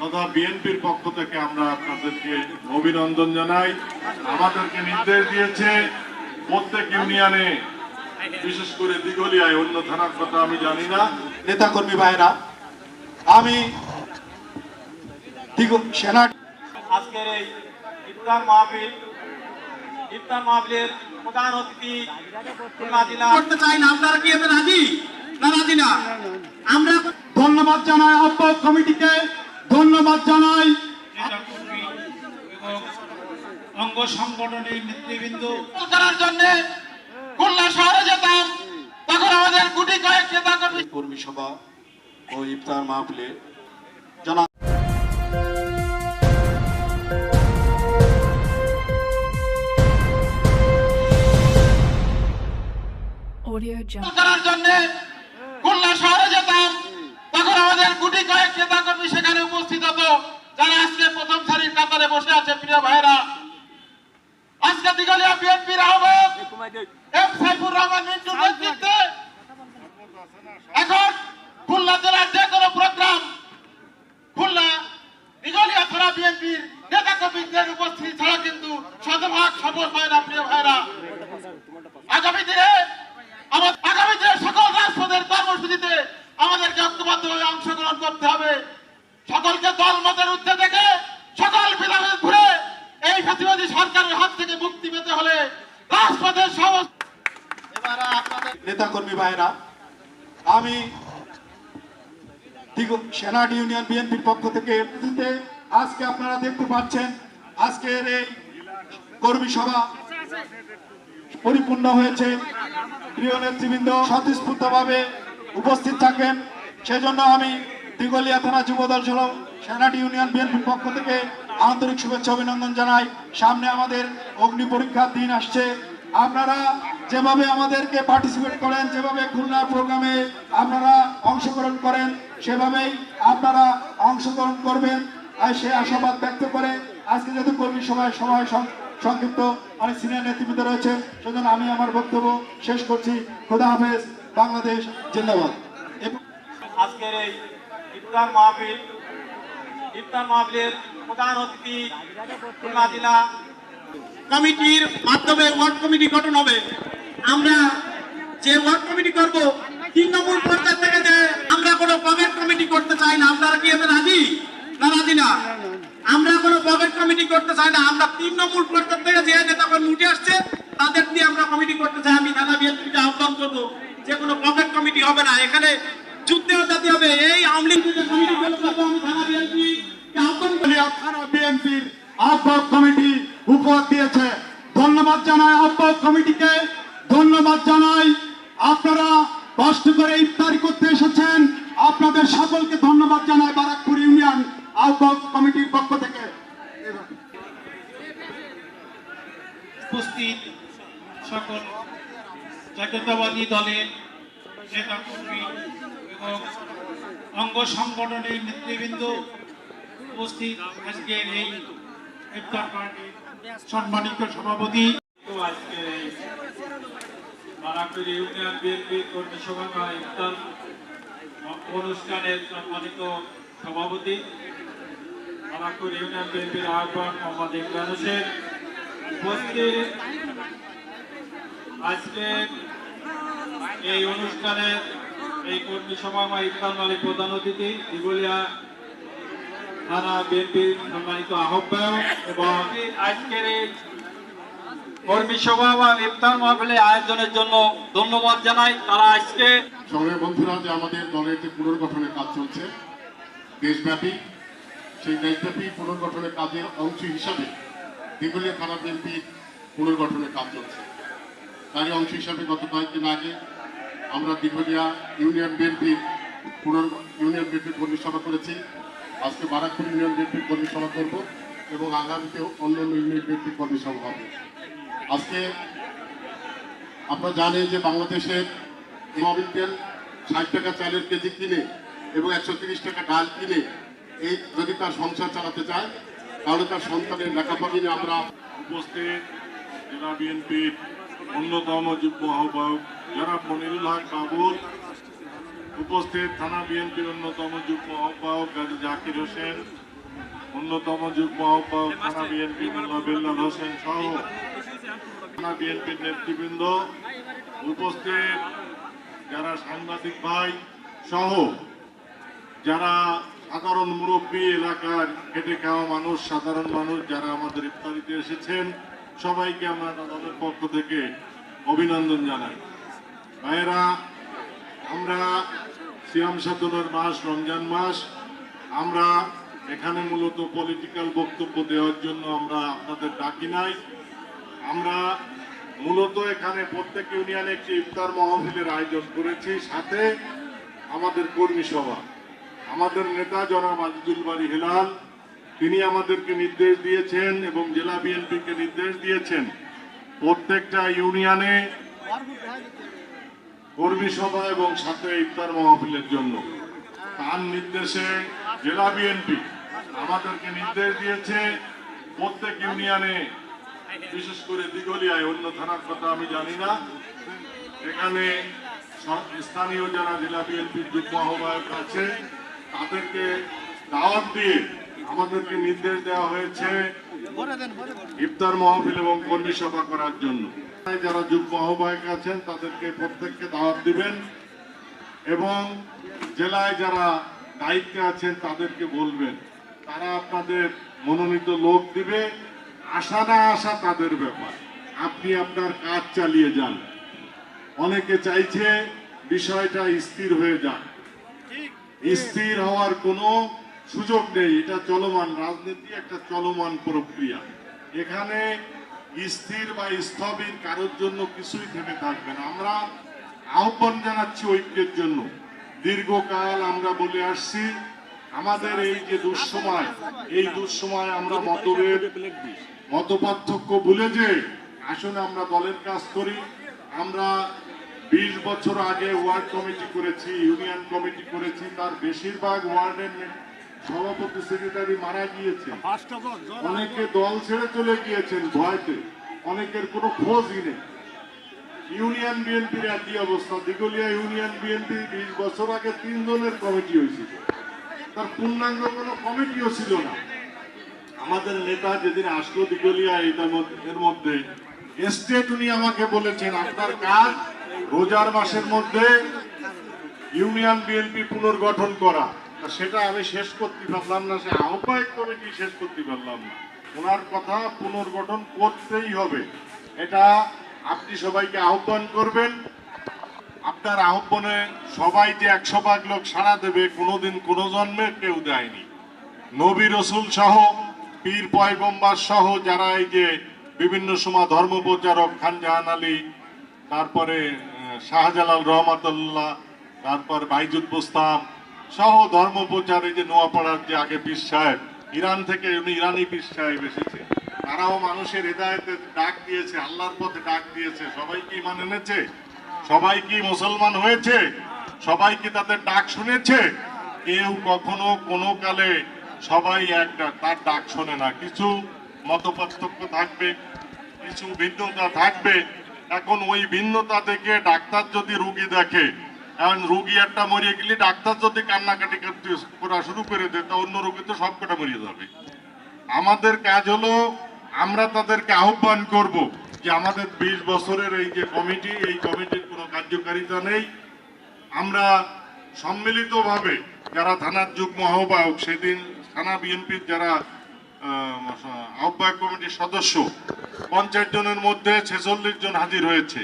তথা বিএনপির পক্ষ থেকে আমরা আপনাদেরকে অভিনন্দন জানাই। আমাদেরকে নির্দেশ দিয়েছে প্রত্যেক ইউনিয়নে বিশেষ করে দিঘলিয়ায় অন্য থানার কথা আমি জানি না। নেতাকর্মী ভাইরা আমি সেনা আজকের এই ইফতার মাহফিল ইফতার মাহফিলের প্রধান অতিথি করতে চাই না আপনারা কি এতে রাজি? না রাজি না। আমরা ধন্যবাদ জানাই আহ্বায়ক কমিটিকে। ধন্যবাদ জানাই। অঙ্গ সংগঠনের নেতৃবৃন্দ। করার জন্য খুলনা শহরে যেতাম তখন আমাদের গুটি কয়েক নেতা কর্মী কর্মী সভা ও ইফতার মাহফিলে জানা করার জন্য খুলনা শহরে যেতাম গুটি কয়েক নেতা কর্মী সেখানে উপস্থিত হতো, যারা আজকে প্রথম সারির কাতারে বসে আছে, প্রিয় ভাইরা আজকে দিগলিয়া বিএনপির আহ্বায়ক এম সাইফুর রহমান মিন্টুর নেতৃত্বে। এখন খুলনা জেলার যে কোনো প্রোগ্রাম, খুলনা দিগলিয়া থানা বিএনপির নেতা কর্মীদের উপস্থিতি ছাড়া কিন্তু শতভাগ সফল হয় না, প্রিয় ভাইরা আগামী দিনে আমার আগামী দিনে সকল রাজপথের কর্মসূচিতে আমাদেরকে ঐক্যবদ্ধভাবে অংশগ্রহণ করতে হবে। সকলকে দল মতের ঊর্ধ্বে থেকে সকল ভেদাভেদ ঘুরে এই ফ্যাসিবাদী সরকারের হাত থেকে মুক্তি পেতে হলে রাজপথের সমস্ত এবারে আপনাদের নেতাকর্মী ভাইরা আমি সেনাট ইউনিয়ন বিএনপির পক্ষ থেকে আজকে আপনারা দেখতে পাচ্ছেন আজকের এই কর্মী সভা পরিপূর্ণ হয়েছে। প্রিয় নেতৃবৃন্দ স্বতঃস্ফূর্তভাবে উপস্থিত থাকেন সেজন্য আমি দিগলিয়া থানা যুবদল সহ সেনাট ইউনিয়ন বিএনপির পক্ষ থেকে আন্তরিক শুভেচ্ছা অভিনন্দন জানাই। সামনে আমাদের অগ্নি পরীক্ষার দিন আসছে। আপনারা যেভাবে আমাদেরকে পার্টিসিপেট করেন, যেভাবে খুলনা প্রোগ্রামে আপনারা অংশগ্রহণ করেন, সেভাবেই আপনারা অংশগ্রহণ করবেন। আর সে আশাবাদ ব্যক্ত করে আজকে যেহেতু কর্মী সভায় সভায় সংক্ষিপ্ত অনেক সিনিয়র নেতৃবৃন্দ রয়েছে সেজন্য আমি আমার বক্তব্য শেষ করছি। খোদা হাফেজ। বাংলাদেশ জিন্দাবাদ। আজকের এই ইফতার মাহফিল, ইফতার মাহফিলের প্রধান অতিথি খুলনা জেলা কমিটির মাধ্যমে ওয়ার্ড কমিটি গঠন হবে। আমরা যে ওয়ার্ড কমিটি করব, তৃণমূল পর্যায় থেকে যে আমরা কোনো পকেট কমিটি করতে চাই না, আপনারা কি এতে রাজি? না রাজি না। আমরা কোনো পকেট কমিটি করতে চাই না, আমরা তৃণমূল পর্যায় থেকে যে নেতা উঠে আসছে, তাদের দিয়ে আমরা কমিটি করতে চাই, আমি দাদা বিএনপিকে আহ্বান করব। যে কোনো পকেট কমিটি হবে না। এখানে যুদ্ধে জাতি হবে। এই আওয়ামী লীগ যে কমিটি থানা বিএনপি থানা বিএনপির আহ্বায়ক কমিটি উপহার দিয়েছে। ধন্যবাদ জানাই আহ্বায়ক কমিটিকে। ধন্যবাদ জানাই আপনারা কষ্ট করে ইফতারি করতে এসেছেন। আপনাদের সকলকে ধন্যবাদ জানাই বারাকপুর ইউনিয়ন আহ্বায়ক কমিটির পক্ষ থেকে। উপস্থিত সকল জাতীয়তাবাদী দলের নেতাকর্মী এবং অঙ্গ সংগঠনের নেতৃবৃন্দ উপস্থিত আজকের এই ইফতার পার্টির সম্মানিত সভাপতি। আজকের এই বারাকপুর ইউনিয়ন বিএনপির কর্মী সভা সভাপতি বারাকপুর ইউনিয়ন বিএনপির ইমরান হোসেন। উপস্থিত এই অনুষ্ঠানের এই কর্মী বা ইফতার মালিক প্রধান অতিথি, দিগুলিয়া থানা বিএনপির সম্মানিত আহ্বায়ক এবং আজকের এই কর্মী সভা ইফতার মাহফিলের আয়োজনের জন্য ধন্যবাদ জানাই। তারা আজকে সঙ্গে বন্ধুরা, যে আমাদের দলের যে পুনর্গঠনের কাজ চলছে, দেশব্যাপী, সেই দেশব্যাপী পুনর্গঠনের কাজের অংশ হিসাবে দিগুলিয়া থানা বিএনপির পুনর্গঠনের কাজ চলছে। তারই অংশ হিসাবে গত কয়েকদিন আগে আমরা দিঘলিয়া ইউনিয়ন বিএনপির পুনর ইউনিয়ন বিএনপির কর্মী সভা করেছি। আজকে বারাকপুর ইউনিয়ন বিএনপির কর্মী সভা করব এবং আগামীতে অন্য অন্য ইউনিয়ন বিএনপির কর্মী সভা হবে। আজকে আপনারা জানেন যে বাংলাদেশের তেল ষাট টাকা চালের কেজি কিনে এবং একশো টাকা ডাল কিনে এই যদি তার সংসার চালাতে চায়, তাহলে তার সন্তানের লেখাপড়া নিয়ে আমরা উপস্থিত জেলা বিএনপির অন্যতম যুগ্ম আহ্বায়ক যারা মনিরুল হক বাবুল উপস্থিত থানা বিএনপির অন্যতম যুগ্ম আহ্বায়ক গাজী জাকির হোসেন, অন্যতম যুগ্ম আহ্বায়ক থানা বিএনপি বেল্লাল হোসেন সহ থানা বিএনপির নেতৃবৃন্দ, উপস্থিত যারা সাংবাদিক ভাই সহ, যারা সাধারণ মুরব্বী এলাকার খেটে খাওয়া মানুষ, সাধারণ মানুষ যারা আমাদের ইফতারিতে এসেছেন, সবাইকে আমরা তাদের পক্ষ থেকে অভিনন্দন জানাই। ভাইয়েরা, আমরা সিয়াম সাধনের মাস, রমজান মাস। আমরা এখানে মূলত পলিটিক্যাল বক্তব্য দেওয়ার জন্য আমরা আপনাদের ডাকি নাই। আমরা মূলত এখানে প্রত্যেক ইউনিয়নে একটি ইফতার মাহফিলের আয়োজন করেছি, সাথে আমাদের কর্মী সভা। আমাদের নেতা জনাব আজিজুল বাড়ি হেলাল, তিনি আমাদেরকে নির্দেশ দিয়েছেন এবং জেলা বিএনপিকে নির্দেশ দিয়েছেন প্রত্যেকটা ইউনিয়নে কর্মী সভা এবং সাথে ইফতার মাহফিলের জন্য। তার নির্দেশে জেলা বিএনপি আমাদেরকে নির্দেশ দিয়েছে, প্রত্যেক ইউনিয়নে, বিশেষ করে দিগলিয়ায় অন্য থানার কথা আমি জানি না। এখানে স্থানীয় যারা জেলা বিএনপির যুগ্ম আহ্বায়ক আছে, তাদেরকে দাওয়াত দিয়ে আমাদেরকে নির্দেশ দেওয়া হয়েছে ইফতার মাহফিল এবং কর্মী সভা করার জন্য। যারা যুগ্ম আহ্বায়ক আছেন, তাদেরকে প্রত্যেককে দাওয়াত দিবেন এবং জেলায় যারা দায়িত্বে আছেন, তাদেরকে বলবেন। তারা আপনাদের মনোনীত লোক দিবে। আসা না আসা তাদের ব্যাপার। আপনি আপনার কাজ চালিয়ে যান। অনেকে চাইছে বিষয়টা স্থির হয়ে যাক। স্থির হওয়ার কোনো সুযোগ নেই। এটা চলমান রাজনীতি, একটা চলমান প্রক্রিয়া। এখানে স্থির বা স্থবির কারোর জন্য কিছুই থেমে থাকবে না। আমরা আহ্বান জানাচ্ছি ঐক্যের জন্য। দীর্ঘকাল আমরা বলে আসছি, আমাদের এই যে দুঃসময়, এই দুঃসময় আমরা মতভেদ, মতপার্থক্য ভুলে যে আসলে আমরা দলের কাজ করি। আমরা বিশ বছর আগে ওয়ার্ড কমিটি করেছি, ইউনিয়ন কমিটি করেছি, তার বেশিরভাগ ওয়ার্ডের সভাপতি সেক্রেটারি মারা গিয়েছে অনেকে দল ছেড়ে চলে গিয়েছেন ভয়তে। অনেকের কোনো খোঁজই নেই। ইউনিয়ন বিএনপির একই অবস্থা। দিগলিয়া ইউনিয়ন বিএনপি বিশ বছর আগে তিনজনের কমিটি হয়েছিল। তার পূর্ণাঙ্গ কোনো কমিটিও ছিল না। আমাদের নেতা যেদিন আসলো দিগলিয়া এর মধ্যে স্টেট উনি আমাকে বলেছেন আপনার কাজ রোজার মাসের মধ্যে ইউনিয়ন বিএনপি পুনর্গঠন করা। সেটা আমি শেষ করতে পারলাম না, সে আহ্বায়ক কমিটি শেষ করতে পারলাম না? ওনার কথা পুনর্গঠন করতেই হবে। এটা আপনি সবাইকে আহ্বান করবেন। আপনার আহ্বানে সবাই যে একশো ভাগ লোক সাড়া দেবে, কোনোদিন কোনো জন্মে কেউ দেয়নি। নবী রসুল সহ, পীর পয়গম্বার সহ, যারা এই যে বিভিন্ন সময় ধর্ম প্রচারক খান জাহান আলী, তারপরে শাহজালাল রহমাতুল্লাহ, তারপর বাইজুদ সহ ধর্ম প্রচার এই যে নোয়াপাড়ার যে আগে পীর সাহেব, ইরান থেকে উনি ইরানি পীর সাহেব এসেছে। তারাও মানুষের হৃদায়তে ডাক দিয়েছে, আল্লাহর পথে ডাক দিয়েছে। সবাই কি মানে এনেছে? সবাই কি মুসলমান হয়েছে? সবাই কি তাদের ডাক শুনেছে? কেউ কখনো কোনো কালে সবাই এক ডাক তার ডাক শোনে না। কিছু মতপার্থক্য থাকবে, কিছু ভিন্নতা থাকবে। এখন ওই ভিন্নতা থেকে ডাক্তার যদি রুগী দেখে এখন রুগী একটা মরিয়ে গেলে ডাক্তার যদি কান্নাকাটি করতে করা শুরু করে দেয় তা অন্য রুগী তো সবকটা মরিয়ে যাবে। আমাদের কাজ হলো আমরা তাদেরকে আহ্বান করব যে আমাদের বিশ বছরের এই যে কমিটি এই কমিটির কোনো কার্যকারিতা নেই। আমরা সম্মিলিতভাবে যারা থানার যুগ্ম আহ্বায়ক সেদিন থানা বিএনপির যারা আহ, আহ্বায়ক কমিটির সদস্য পঞ্চাশ জনের মধ্যে ছেচল্লিশ জন হাজির হয়েছে।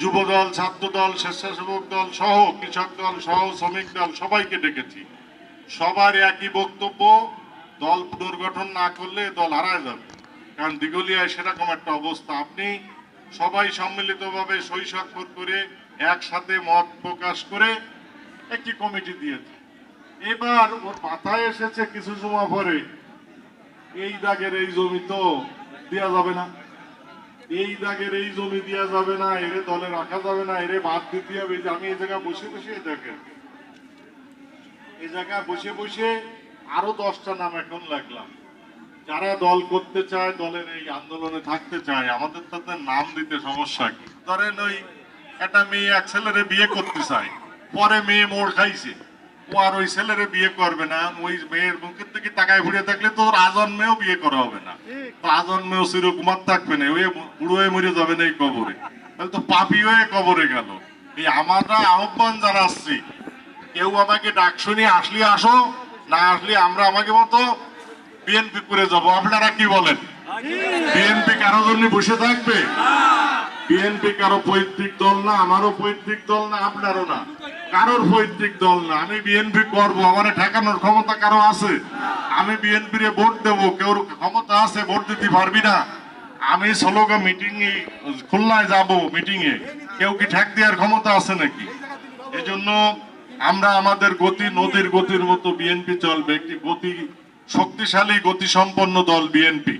যুবদল, ছাত্রদল, স্বেচ্ছাসেবক দল সহ কৃষক দল সহ শ্রমিক দল সবাইকে ডেকেছি। সবার একই বক্তব্য, দল পুনর্গঠন না করলে দল হারায় যাবে। কারণ দিগলিয়ায় সেরকম একটা অবস্থা আপনি সবাই সম্মিলিতভাবে স্বাক্ষর করে একসাথে মত প্রকাশ করে একটি কমিটি দিয়েছে। এবার ওর মাথায় এসেছে কিছু সময় পরে, এই দাগের এই জমি তো দেওয়া যাবে না। এই দাগের এই জমি দেওয়া যাবে না, এরে দলে রাখা যাবে না, এরে বাদ দিতে হবে যে আমি এই জায়গায় বসে বসে দেখেন। এই জায়গায় বসে বসে আরও দশটা নাম এখন লাগলাম। যারা দল করতে চায়, দলের এই আন্দোলনে থাকতে চায়, আমাদের তাদের নাম দিতে সমস্যা কি? ধরেন ওই একটা মেয়ে এক ছেলেরে বিয়ে করতে চায়, পরে মেয়ে মোড় খাইছে। ও আর ওই ছেলেরে বিয়ে করবে না ওই মেয়ের মুখের থেকে টাকায় ভরে থাকলে তো ওর আজন্মেও বিয়ে করা হবে না। তো আজন্মেও চিরকুমার থাকবে না ওই বুড়ো হয়ে মরে যাবে না এই কবরে। তাহলে তো পাপি হয়ে কবরে গেল। এই আমরা আহ্বান জানাচ্ছি কেউ আমাকে ডাক শুনি আসলে আসো না আসলে আমরা আমাকে মতো বিএনপি করে যাব। আপনারা কি বলেন? বিএনপি কারও জন্য বসে থাকবে? বিএনপি কারও পৈতৃক দল না, আমারও পৈতৃক দল না, আপনারও না। কারোর পৈতৃক দল না, আমি বিএনপি করব, আমার ঠেকানোর ক্ষমতা কারও আছে? আমি বিএনপি রে ভোট দেব, কেউ ক্ষমতা আছে, ভোট দিতে পারবি না। আমি সলোগা মিটিং এ খুলনায় যাব মিটিং এ কেউ কি ঠেক দেওয়ার ক্ষমতা আছে নাকি? এজন্য আমরা আমাদের গতি, নদীর গতির মতো বিএনপি চলবে, একটি গতি, শক্তিশালী গতি সম্পন্ন দল বিএনপি।